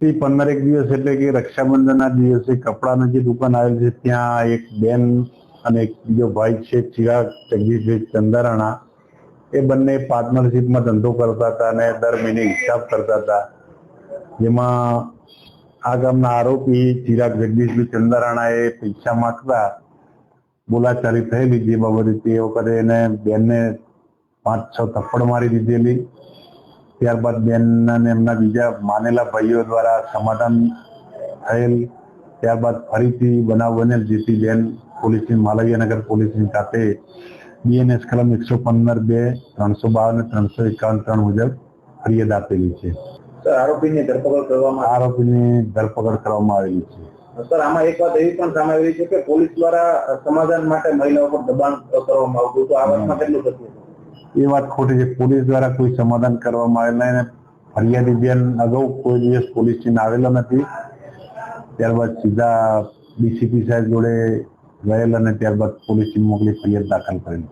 તે પંદરેક દિવસ એટલે કે રક્ષાબંધનના દિવસે કપડાની જે દુકાન આવેલી છે, ત્યાં એક બેન અને એક બીજો ભાઈ છે, ચિરાગ જગદીશભાઈ ચંદારાણા. એ બંને પાર્ટનરશિપમાં ધંધો કરતા હતા અને દર મહિને હિસાબ કરતા હતા. જેમાં આ ગામના આરોપી ચિરાગ જગદીશભાઈ ચંદારાણાએ પૈસા માંગતા બોલાચાલી થયેલી, જે બાબતે તે વખતે એને બેનને પાંચ છ થપ્પડ મારી દીધેલી. ત્યારબાદ બેન અને એમના બીજા માનેલા ભાઈઓ દ્વારા સમાધાન થયેલ. ત્યારબાદ ફરીથી બનાવ બનેલ જેથી બેન પોલીસની માલવીયાનગર પોલીસની સાથે. બીએનએસ કલમ એકસો પંદર બે ત્રણસો બાર અને ત્રણસો એકાવન ત્રણ મુજબ ફરિયાદ આપેલી છે. સર આરોપીની ધરપકડ કરવામાં આરોપીની ધરપકડ કરવામાં આવેલી છે. સર આમાં એક વાત એવી પણ સામે આવી છે કે પોલીસ દ્વારા સમાધાન માટે મહિલાઓ પર દબાણ કરવામાં આવતું તો આ વાતમાં કેટલું છે એ વાત ખોટી છે. પોલીસ દ્વારા કોઈ સમાધાન કરવામાં આવેલ નહીં ફરિયાદી અગાઉ કોઈ દિવસ પોલીસ સ્ટેશન આવેલો નથી. ત્યારબાદ સીધા ડીસીપી સાહેબ જોડે ગયેલ અને ત્યારબાદ પોલીસ મોકલી ફરિયાદ દાખલ કરેલી